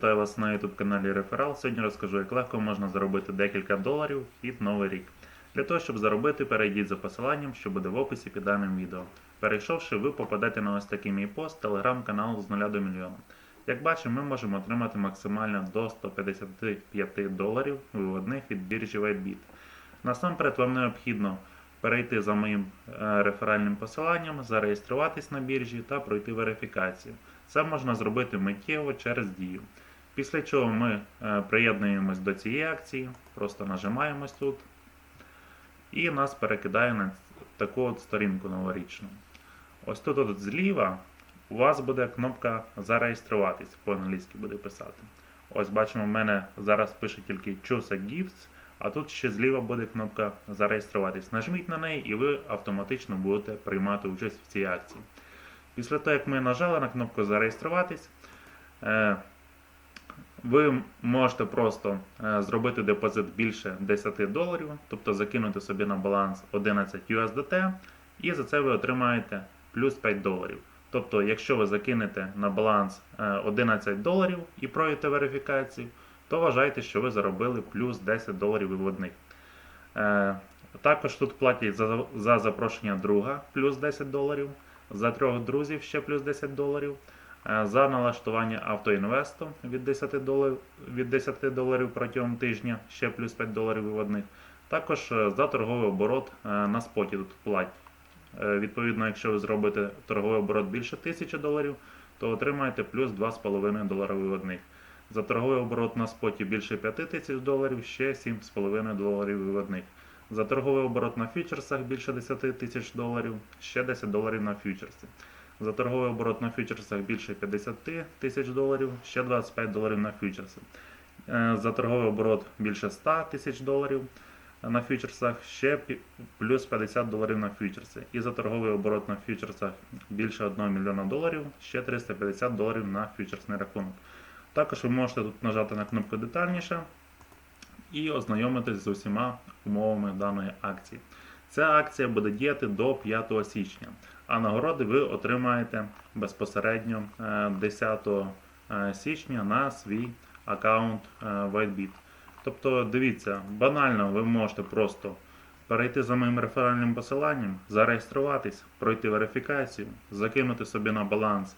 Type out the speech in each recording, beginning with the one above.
Вітаю вас на YouTube каналі Реферал. Сьогодні розкажу, як легко можна заробити декілька доларів під новий рік. Для того, щоб заробити, перейдіть за посиланням, що буде в описі під даним відео. Перейшовши, ви попадете на ось такий мій пост телеграм-канал з 0 до мільйона. Як бачимо, ми можемо отримати максимально до 155 доларів виводних від біржі WhiteBit. Насамперед вам необхідно перейти за моїм е, реферальним посиланням, зареєструватись на біржі та пройти верифікацію. Це можна зробити миттєво через дію. Після чого ми е, приєднуємось до цієї акції, просто нажимаємось тут, і нас перекидає на таку от сторінку новорічну. Ось тут от зліва у вас буде кнопка зареєструватись, по-англійськи буде писати. Ось бачимо, в мене зараз пише тільки Choose a Gifts, а тут ще зліва буде кнопка зареєструватись. Нажміть на неї і ви автоматично будете приймати участь в цій акції. Після того, як ми нажали на кнопку зареєструватись, е, ви можете просто е, зробити депозит більше 10 доларів, тобто закинути собі на баланс 11 USDT, і за це ви отримаєте плюс 5 доларів. Тобто, якщо ви закинете на баланс е, 11 доларів і пройдете верифікацію, то вважайте, що ви заробили плюс 10 доларів виводних. Е, Також тут платять за, за запрошення друга плюс 10 доларів, за трьох друзів ще плюс 10 доларів, е, за налаштування автоінвесту від 10 доларів, від 10 доларів протягом тижня ще плюс 5 доларів виводних. Також е, за торговий оборот е, на споті тут платять. Е, Відповідно, якщо ви зробите торговий оборот більше 1000 доларів, то отримаєте плюс 2,5 долара виводних. За торговий оборот на споті більше 5000 доларів, ще 7,5 доларів виводних. За торговий оборот на фьючерсах більше 10 тисяч доларів, ще 10 доларів на фьючерси. За торговий оборот на фьючерсах більше 50 тисяч доларів, ще 25 доларів на фьючерси. Е, За торговий оборот більше 100 тисяч доларів на фьючерсах, ще плюс 50 доларів на фьючерси. І за торговий оборот на фьючерсах більше 1 мільйона доларів, ще 350 доларів на фьючерсний рахунок. Також ви можете тут нажати на кнопку детальніше і ознайомитись з усіма умовами даної акції. Ця акція буде діяти до 5 січня, а нагороди ви отримаєте безпосередньо е, 10 е, січня на свій аккаунт е, WhiteBit. Тобто, дивіться, банально ви можете просто перейти за моїм реферальним посиланням, зареєструватись, пройти верифікацію, закинути собі на баланс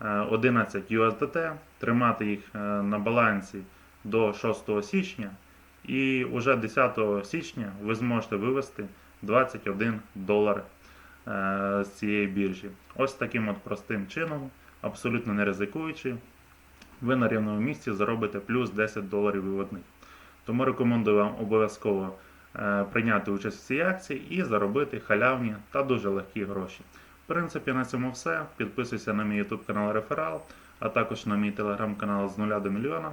е, 11 USDT, тримати їх е, на балансі до 6 січня, і вже 10 січня ви зможете вивести 21 долар е, з цієї біржі. Ось таким от простим чином, абсолютно не ризикуючи, ви на рівному місці заробите плюс 10 доларів виводних. Тому рекомендую вам обов'язково е, прийняти участь в цій акції і заробити халявні та дуже легкі гроші. В принципі, на цьому все. Підписуйся на мій YouTube канал Реферал, а також на мій телеграм-канал з нуля до мільйона.